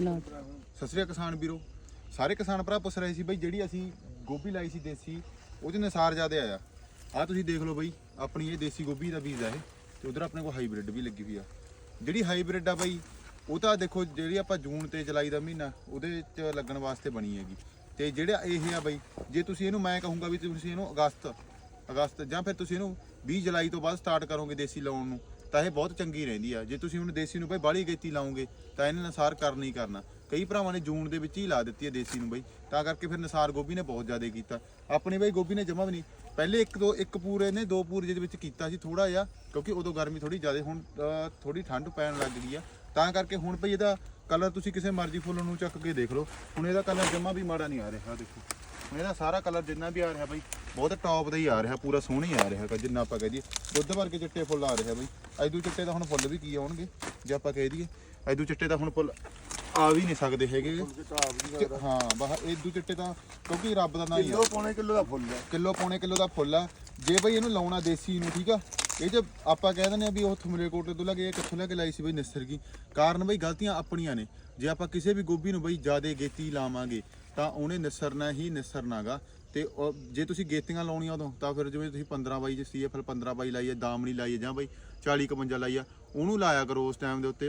Plot Sat Sri ਅਕਾਲ ਕਿਸਾਨ ਵੀਰੋ। ਸਾਰੇ ਕਿਸਾਨ ਭਰਾ ਪੁੱਛ ਰਹੇ ਸੀ ਬਈ ਜਿਹੜੀ ਅਸੀਂ ਗੋਭੀ ਲਾਈ ਸੀ ਦੇਸੀ ਉਹਦੇ ਨਿਸਾਰ ਜ਼ਿਆਦਾ ਆਇਆ। ਆ ਤੁਸੀਂ ਦੇਖ ਲਓ ਬਈ, ਆਪਣੀ ਇਹ ਦੇਸੀ ਗੋਭੀ ਦਾ ਬੀਜ ਆ ਇਹ, ਤੇ ਉਧਰ ਆਪਣੇ ਕੋਲ ਹਾਈਬ੍ਰਿਡ ਵੀ ਲੱਗੀ ਹੋਈ ਆ। ਜਿਹੜੀ ਹਾਈਬ੍ਰਿਡ ਆ ਬਈ, ਉਹ ਤਾਂ ਦੇਖੋ ਜਿਹੜੀ ਆਪਾਂ ਜੂਨ ਤੇ ਜੁਲਾਈ ਦਾ ਮਹੀਨਾ, ਉਹਦੇ ਚ ਲੱਗਣ ਵਾਸਤੇ ਬਣੀ ਹੈਗੀ। ਤੇ ਜਿਹੜਾ ਇਹ ਆ ਬਈ, ਜੇ ਤੁਸੀਂ ਇਹਨੂੰ, ਮੈਂ ਕਹੂੰਗਾ ਵੀ ਤੁਸੀਂ ਇਹਨੂੰ ਅਗਸਤ ਅਗਸਤ ਜਾਂ ਫਿਰ ਤੁਸੀਂ ਇਹਨੂੰ 20 ਜੁਲਾਈ ਤੋਂ ਬਾਅਦ ਸਟਾਰਟ ਕਰੋਗੇ ਦੇਸੀ ਲਾਉਣ ਨੂੰ ਤਾਂ ਇਹ ਬਹੁਤ ਚੰਗੀ ਰਹਿੰਦੀ ਆ। ਜੇ ਤੁਸੀਂ ਹੁਣ ਦੇਸੀ ਨੂੰ ਬਈ ਬਾਹਲੀ ਗੇਤੀ ਲਾਉਂਗੇ, ਤਾਂ ਇਹਨੇ ਨਸਾਰ ਕਰਨਾ ਹੀ ਕਰਨਾ। ਕਈ ਭਰਾਵਾਂ ਨੇ ਜੂਨ ਦੇ ਵਿੱਚ ਹੀ ਲਾ ਦਿੱਤੀ ਹੈ ਦੇਸੀ ਨੂੰ ਬਈ। ਤਾਂ ਕਰਕੇ ਫਿਰ ਨਸਾਰ ਗੋਭੀ ਨੇ ਬਹੁਤ ਜ਼ਿਆਦਾ ਕੀਤਾ। ਆਪਣੀ ਬਈ ਗੋਭੀ ਨੇ ਜਮਾ ਵੀ ਨਹੀਂ। ਪਹਿਲੇ ਇੱਕ ਦੋ, ਇੱਕ ਪੂਰੇ ਨੇ, ਦੋ ਪੂਰੇ ਦੇ ਵਿੱਚ ਕੀਤਾ ਸੀ ਥੋੜਾ ਜਿਹਾ, ਕਿਉਂਕਿ ਉਦੋਂ ਗਰਮੀ ਥੋੜੀ ਜ਼ਿਆਦਾ, ਹੁਣ ਥੋੜੀ ਠੰਡ ਪੈਣ ਲੱਗ ਗਈ ਆ। ਤਾਂ ਕਰਕੇ ਹੁਣ ਬਈ ਇਹਦਾ ਕਲਰ ਤੁਸੀਂ ਕਿਸੇ ਮਰਜ਼ੀ ਫੁੱਲ ਨੂੰ ਚੱਕ ਕੇ ਦੇਖ ਲਓ। ਹੁਣ ਇਹਦਾ ਕਲਰ ਜਮਾ ਵੀ ਮਾੜਾ ਨਹੀਂ ਆ ਰਿਹਾ ਦੇਖੋ। ਹੁਣ ਇਹਦਾ ਸਾਰਾ ਕਲਰ ਜਿੰਨਾ ਵੀ ਆ ਰਿਹਾ ਬਈ ਬਹੁਤ ਟੌਪ ਦਾ ਹੀ ਆ ਰਿਹਾ ਪੂਰਾ ਸੋਹਣਾ ਹੀ ਆ ਰਿਹਾ ਹੈਗਾ ਜਿੰਨਾ ਆਪਾਂ ਕਹਿ ਦਈਏ। ਦੁੱਧ ਵਰਗੇ ਚਿੱਟੇ ਫੁੱਲ ਆ ਰਿਹਾ ਬਈ। ਐਦੂ ਚਿੱਟੇ ਤਾਂ ਹੁਣ ਫੁੱਲ ਵੀ ਕੀ ਆਉਣਗੇ ਜੇ ਆਪਾਂ ਕਹਿ ਦਈਏ। ਐਦੂ ਚਿੱਟੇ ਤਾਂ ਹੁਣ ਫੁੱਲ ਆ ਵੀ ਨਹੀਂ ਸਕਦੇ ਹੈਗੇ। ਹਾਂ ਬਾਹ ਐਦੂ ਚਿੱਟੇ ਤਾਂ ਕਿਉਂਕਿ ਰੱਬ ਦਾ ਨਾਂ ਹੀ ਆ। ਕਿਲੋ ਪੌਣੇ ਕਿਲੋ ਦਾ ਫੁੱਲ ਹੈ ਕਿਲੋ ਪੌਣੇ ਕਿਲੋ ਦਾ ਫੁੱਲ ਆ। ਜੇ ਬਈ ਇਹਨੂੰ ਲਾਉਣਾ ਦੇਸੀ ਨੂੰ ਠੀਕ ਆ? ਇਹ ਜੇ ਆਪਾਂ ਕਹਿ ਦਿੰਦੇ ਆ ਵੀ ਉਹ ਥਮਲੇ ਤੋਂ ਲੱਗੇ ਇਹ ਕਿੱਥੋਂ ਲੈ ਕੇ ਲਾਈ ਸੀ ਬਈ ਨਿਸਰ ਕੀ ਕਾਰਨ ਬਈ ਗਲਤੀਆਂ ਆਪਣੀਆਂ ਨੇ। ਜੇ ਆਪਾਂ ਕਿਸੇ ਵੀ ਗੋਭੀ ਨੂੰ ਬਈ ਜਿਆਦੇ ਗੇਤੀ ਲਾਵਾਂਗੇ, ਤਾਂ ਉਹਨੇ ਨਿਸਰਨਾ ਹੀ ਨਿਸਰਨਾਗਾ। ਤੇ ਉਹ- ਜੇ ਤੁਸੀਂ ਗੇਤੀਆਂ ਲਾਉਣੀਆਂ ਉਦੋਂ, ਤਾਂ ਫਿਰ ਜਿਵੇਂ ਤੁਸੀਂ 15 ਬਾਈ ਜੇ ਸੀਐਫਐਲ 15 ਬਾਈ ਲਾਈ ਹੈ ਦਾਮਣੀ ਲਾਈ ਹੈ ਜਾਂ ਬਈ 40 51 ਲਾਈ ਆ, ਉਹਨੂੰ ਲਾਇਆ ਕਰੋ ਉਸ ਟਾਈਮ ਦੇ ਉੱਤੇ।